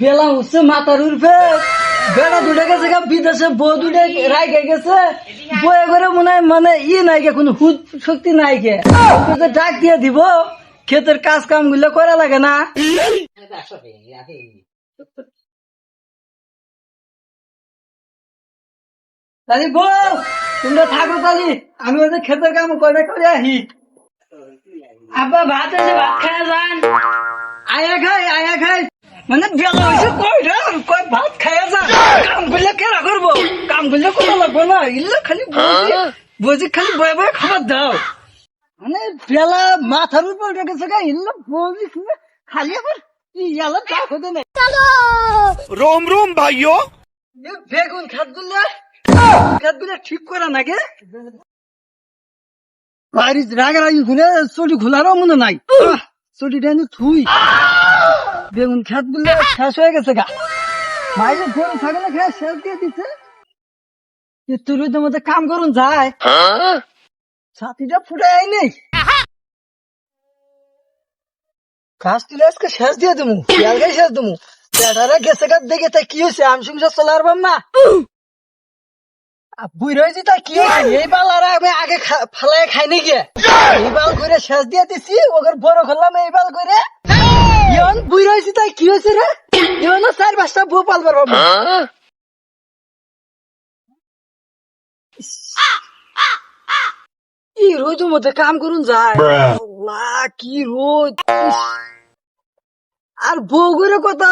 বেলা উঠছে মাথার উঠবে বেড়া দুটে গেছে বিদেশে বউ দুটে রাইকে গেছে। বয়ে করে মনে হয় মানে ই নাইকে কোনো হুদ শক্তি নাইকে ডাক দিয়ে দিব, ক্ষেতের কাজ কামগুলো করা লাগে না। দাদি বউ তোমরা থাকো দাদি আমি ওদের ক্ষেতের কাম করে করে আসি। আব্বা ভাত আছে ভাত খায় যান। আয়া খাই আয়া খাই। মানে বেলা হয়েছে কই কই ভাত খায় যান। কাম করলে কেরা করব? কাম করলে কোনো লাগবো না। ইল্লা খালি বুঝি খালি বয়ে বয়ে খাবার দাও। মানে বেলা মাথার উপর উঠে গেছে গা ইল্লা বুঝি খালি আবার ইয়ালা চা হতে নাই রোম রোম ভাইও বেগুন খাদ্য ঠিক করা নাকি? বাড়ি রাগা খুলে চটি খোলারও মনে নাই। থুই। বেগুন খাতগুলো শেষ হয়ে গেছে গা। খেয়ে শেষ দিয়ে দিচ্ছে তুই তো কাম করুন যায়। ছাতিটা ফুটে আই ঘাস তুলে আজকে শেষ দিয়ে দেবো শেষ দেবো গেছে দেখে তাই কি হয়েছে? আমি সংসার চলার পাম না। বুই রয়েছি তাই কি এই বাল আর আমি আগে ফালায় খাই নি গিয়ে এই বাল করে শেষ দিয়ে দিছি ওকে বড় করলাম এই বাল করে ইয়ন রয়েছি তাই কি হয়েছে রে? ইয়ন চার পাঁচটা বউ পালবার পাবো কি রোজ মধ্যে কাম করুন যায়। কি রোজ আর বউ করে কথা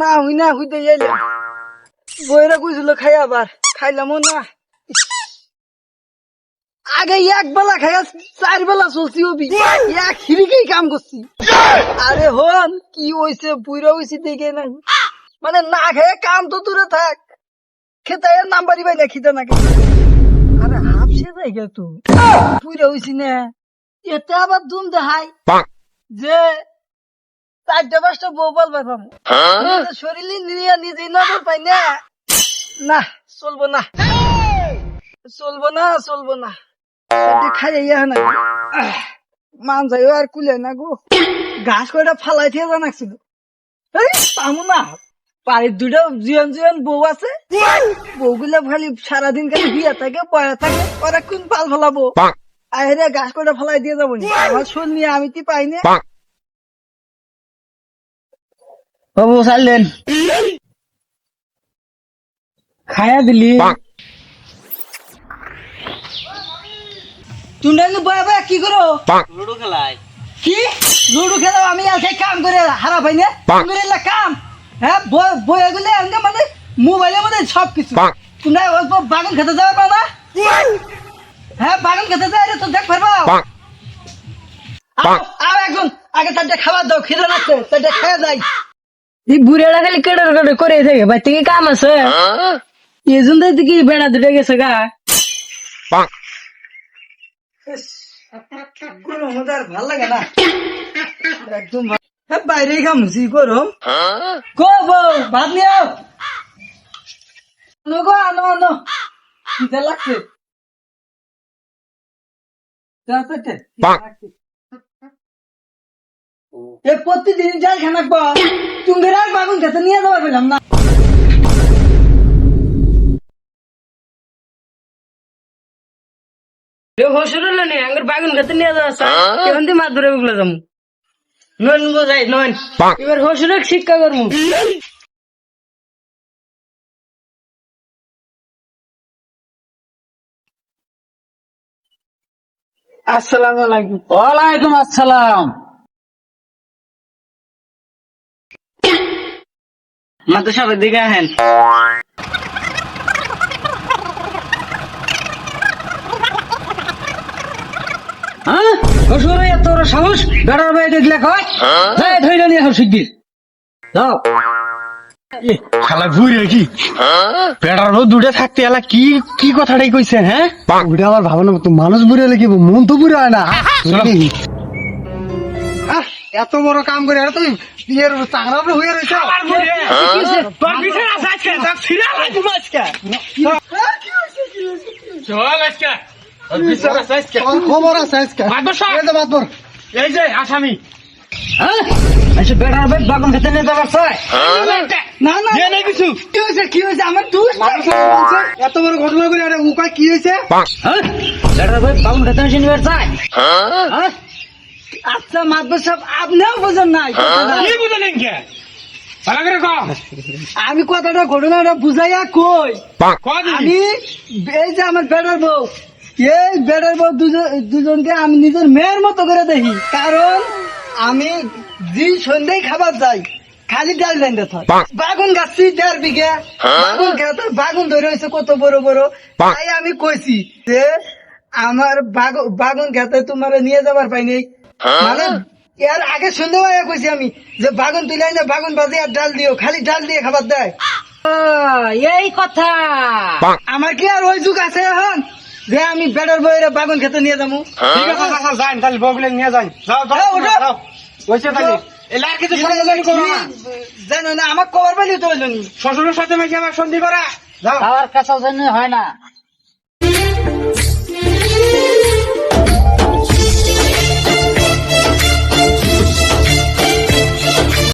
না হই না হইতে যাইলে বইরা কইছিল খাই আবার। খাইলামও না। আগে এক বেলা খাইয়া চার বেলা চলছি অবি। এক হিরিকেই কাম করছি। আরে হন কি হইছে বুইরা হইছি দেখে না। মানে না খেয়ে কাম তো দূরে থাক। খেতে নাম্বারই পাই না খিদে না। আরে হাফসে যাই গে তুই বুইরা হইছি না। এতে আবার দুম দেখাই। যে চারটা পাঁচটা বউ বলবার পাবো শরীরে নিয়ে নিজে নজর পাই না। না। চলবো না। চলবো না চলবো না। ইয়া না মান যাই আর কুলে না গো। গাছ কয়টা ফালাই জানাছিল পামু না। বাড়ির দুটো জিয়ন জিয়ন বউ আছে। বউগুলা খালি সারাদিন খালি বিয়ে থাকে পয়া থাকে ওরা কোন পাল ফেলাবো? আরে গাছ কয়টা ফালাই দিয়ে যাব নি। আমার শোন নিয়ে আমি কি পাই না? বাবু চাললেন খায়া দিলি। তুমি বয়া বয়া কি করো? লুডো খেলায় কি? লুডু খেলাও আমি আজকে কাম করে হারা পাই না। তুমি কাম হ্যাঁ বই গুলো মানে মোবাইলের মধ্যে সব কিছু তোমরা অল্প বাগান খেতে যাবে পাও না? হ্যাঁ বাগান খেতে যায় তো দেখ পারবা। আর একজন আগে তারটা খাবার দাও খিদে লাগছে তারটা খাওয়া যায় এই বুড়াটা খালি কেটে কেটে করে থাকে ভাই থেকে কাম আছে? এই জন্য দেখি বেড়া দুটো গেছে গা? ভালো লাগে না। একদম হ্যাঁ বাইরে খামুছি গরম গো বউ ভাত নিয়ে আও। আনো গো আনো আনো। খিদে লাগছে। প্রতিদিন যাই খানা পা তুমি আর বাগুন খেতে নিয়ে যাবার পেলাম না। হসুর হলো নি আঙ্গুর বাগুন খেতে নিয়ে যাওয়া এখন দিয়ে মাছ ধরে ওগুলো যাব নন বোঝাই নন এবার হসুর শিক্ষা করব আসসালামু আলাইকুম। ওয়ালাইকুম আসসালাম। দিকে আহেন। শ্বশুর এত বড় সাহস? বেড়ার বাইরে দেখলে কয়? যাই ধরে নিয়ে আসো শিগগির। যাও। শালা ঘুরে কি পেটার বউ দুটো থাকতে এলা কি কি কথাটাই কইছে হ্যাঁ? ওটা আমার ভাবনা তো মানুষ বুড়ে লেগে মন তো বুড়ে হয় না। এত বড় কাম করে আর তুমি বিয়ের চাকরা হয়ে রয়েছে তোর পিছনে আছে আজকে তোর ছিড়া লাগবে আজকে চল আজকে তোর পিছনে আছে আজকে তোর খবর আছে আজকে? এই যে আসামি। হ্যাঁ? এত বড় ঘটনা করে আরে উপায় কি হয়েছে? হ্যাঁ? চাই। হ্যাঁ? আচ্ছা মাদব সাহেব আপনিও বোঝেন নাই। কি? বুঝলেন আমি কথাটা ঘটনাটা বুঝাইয়া কই? আমি এই যে আমার বেটার বউ এই বেটার বউ দুজন দুজনকে আমি নিজের মেয়ের মতো করে দেখি। কারণ আমি যে সন্ধ্যায় খাবার যাই খালি ডাল থাক বাগুন গাছছি দেড় বিঘে। বাগুন খেতে বাগুন ধরে হয়েছে কত বড় বড়। তাই আমি কইছি যে আমার বাগ- বাগুন খেতে তোমার নিয়ে যাবার পাইনি। মানে এর আগে সন্ধ্যাবেলা কইছি আমি যে বাগুন তুলে না বাগুন বাজে আর ডাল দিও খালি ডাল দিয়ে খাবার দেয়। এই কথা। আমার কি আর ওই যুগ আছে এখন? যে আমি বেটার বইয়ের বাগুন খেতে নিয়ে যাব। ঠিক আছে চাচা যাই তাহলে বগলে নিয়ে যাই। যাও যাও হ্যাঁ, ওঠো। যাও। হইছে তাহলে এলা আর কিছু সমাধান করো না জানো না আমার কবার বেলি তো শ্বশুরের সাথে মেশে আমার সন্ধি করা। যাও। আমার কাছে হয় না।